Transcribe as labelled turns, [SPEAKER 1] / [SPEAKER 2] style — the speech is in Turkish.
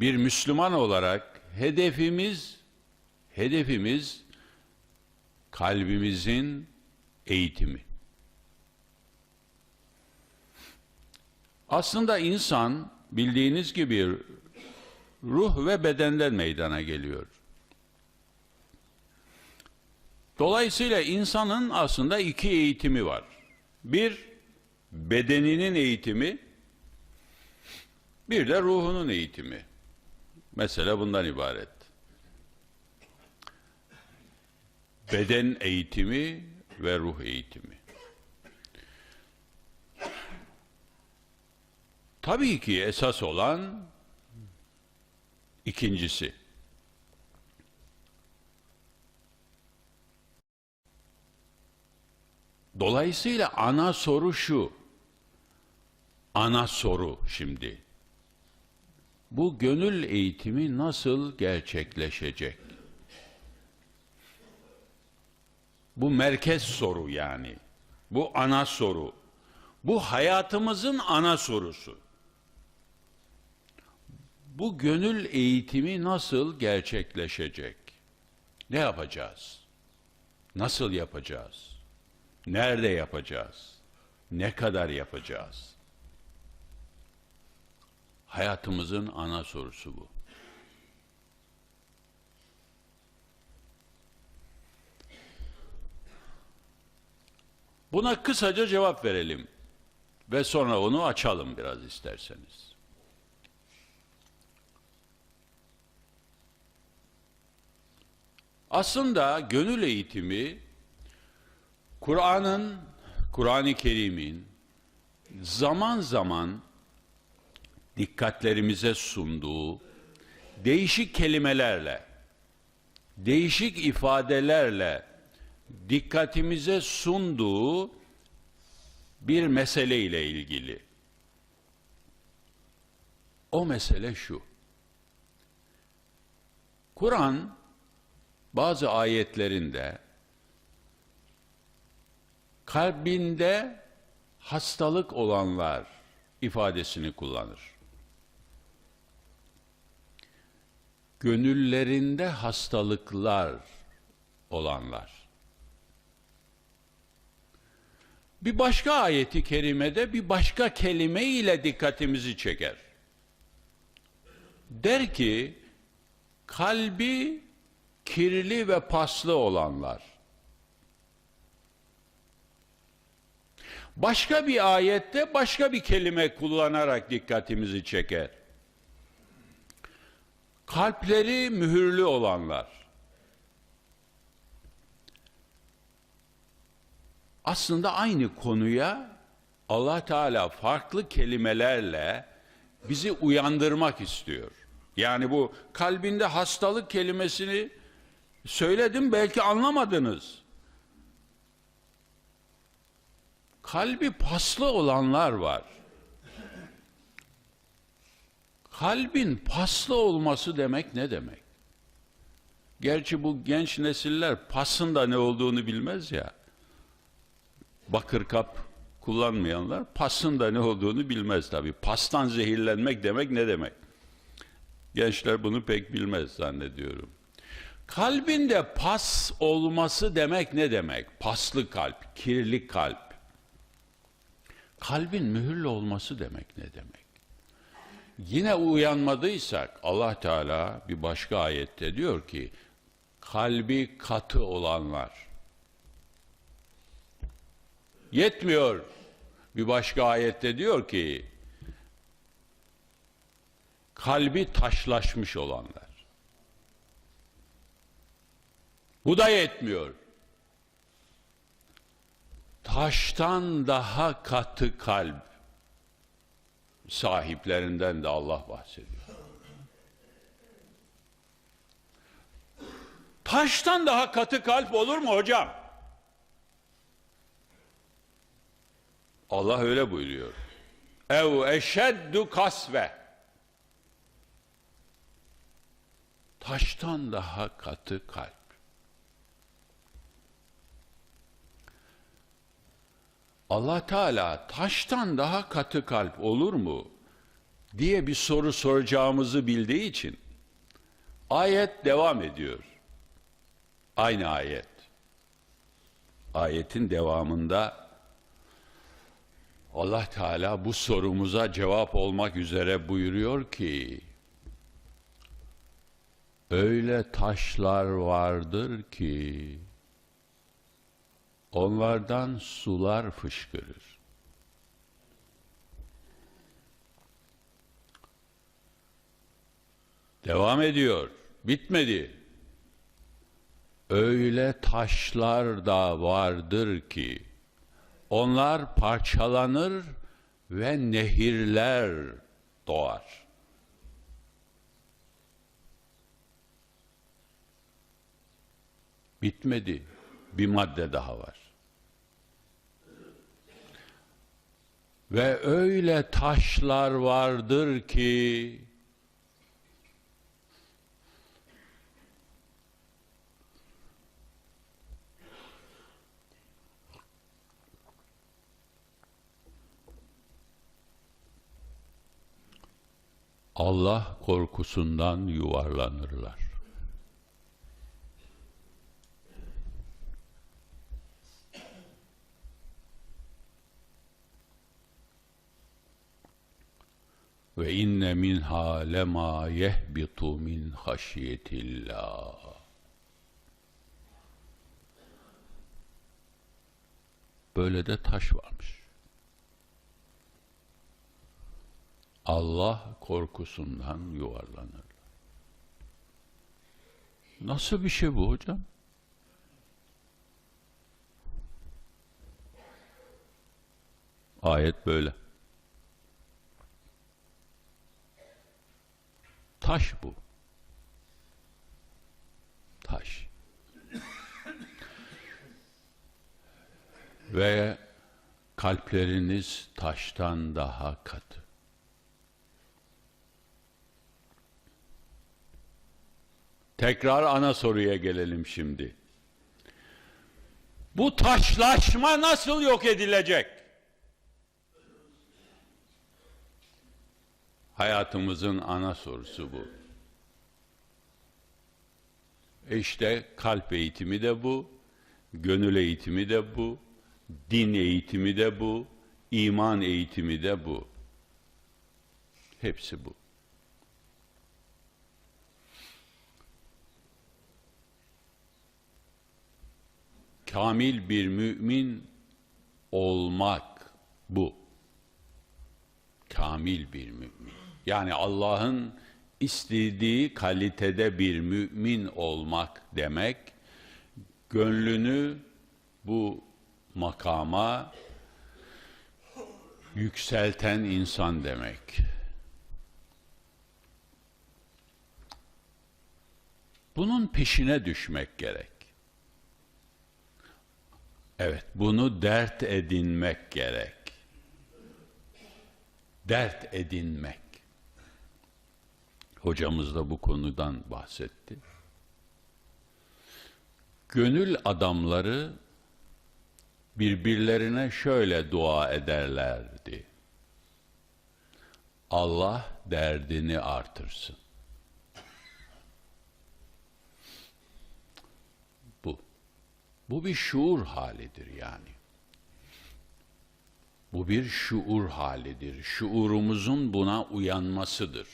[SPEAKER 1] bir Müslüman olarak hedefimiz hedefimiz kalbimizin eğitimi. Aslında insan bildiğiniz gibi ruh ve bedenden meydana geliyor. Dolayısıyla insanın aslında iki eğitimi var. Bir, bedeninin eğitimi, bir de ruhunun eğitimi. Mesele bundan ibaret. Beden eğitimi ve ruh eğitimi. Tabii ki esas olan ikincisi. Dolayısıyla ana soru şu. Ana soru şimdi. Bu gönül eğitimi nasıl gerçekleşecek? Bu merkez soru yani. Bu ana soru. Bu hayatımızın ana sorusu. Bu gönül eğitimi nasıl gerçekleşecek? Ne yapacağız? Nasıl yapacağız? Nerede yapacağız? Ne kadar yapacağız? Hayatımızın ana sorusu bu. Buna kısaca cevap verelim ve sonra onu açalım biraz isterseniz. Aslında gönül eğitimi Kur'an'ın, Kur'an-ı Kerim'in zaman zaman dikkatlerimize sunduğu değişik kelimelerle, değişik ifadelerle dikkatimize sunduğu bir mesele ile ilgili. O mesele şu. Kur'an bazı ayetlerinde kalbinde hastalık olanlar ifadesini kullanır. Gönüllerinde hastalıklar olanlar. Bir başka ayeti kerimede bir başka kelime ile dikkatimizi çeker. Der ki kalbi kirli ve paslı olanlar. Başka bir ayette başka bir kelime kullanarak dikkatimizi çeker. Kalpleri mühürlü olanlar. Aslında aynı konuya Allah Teala farklı kelimelerle bizi uyandırmak istiyor. Yani bu kalbinde hastalık kelimesini söyledim belki anlamadınız. Kalbi paslı olanlar var. Kalbin paslı olması demek ne demek? Gerçi bu genç nesiller pasın da ne olduğunu bilmez ya. Bakır kap kullanmayanlar pasın da ne olduğunu bilmez tabii. Pastan zehirlenmek demek ne demek? Gençler bunu pek bilmez zannediyorum. Kalbinde pas olması demek ne demek? Paslı kalp, kirli kalp. Kalbin mühürlü olması demek ne demek? Yine uyanmadıysak Allah Teala bir başka ayette diyor ki kalbi katı olanlar yetmiyor. Bir başka ayette diyor ki kalbi taşlaşmış olanlar. Bu da yetmiyor. Taştan daha katı kalp sahiplerinden de Allah bahsediyor. Taştan daha katı kalp olur mu hocam? Allah öyle buyuruyor. Ev eşeddu kasve. Taştan daha katı kalp. Allah Teala taştan daha katı kalp olur mu? diye bir soru soracağımızı bildiği için ayet devam ediyor. Aynı ayet. Ayetin devamında Allah Teala bu sorumuza cevap olmak üzere buyuruyor ki öyle taşlar vardır ki onlardan sular fışkırır. Devam ediyor. Bitmedi. Öyle taşlar da vardır ki onlar parçalanır ve nehirler doğar. Bitmedi. Bir madde daha var. Ve öyle taşlar vardır ki Allah korkusundan yuvarlanırlar. Ve inne minha lema yehbitu min haşiyetillah. Böyle de taş varmış. Allah korkusundan yuvarlanır. Nasıl bir şey bu hocam? Ayet böyle. Taş bu. Taş. Ve kalpleriniz taştan daha katı. Tekrar ana soruya gelelim şimdi. Bu taşlaşma nasıl yok edilecek? Hayatımızın ana sorusu bu. İşte kalp eğitimi de bu, gönül eğitimi de bu, din eğitimi de bu, iman eğitimi de bu. Hepsi bu. kamil bir mümin olmak bu. Kamil bir mümin. Yani Allah'ın istediği kalitede bir mümin olmak demek, gönlünü bu makama yükselten insan demek. Bunun peşine düşmek gerek. Evet, bunu dert edinmek gerek. Dert edinmek. Hocamız da bu konudan bahsetti. Gönül adamları birbirlerine şöyle dua ederlerdi. Allah derdini artırsın. Bu. Bu bir şuur halidir yani. Bu bir şuur halidir. Şuurumuzun buna uyanmasıdır.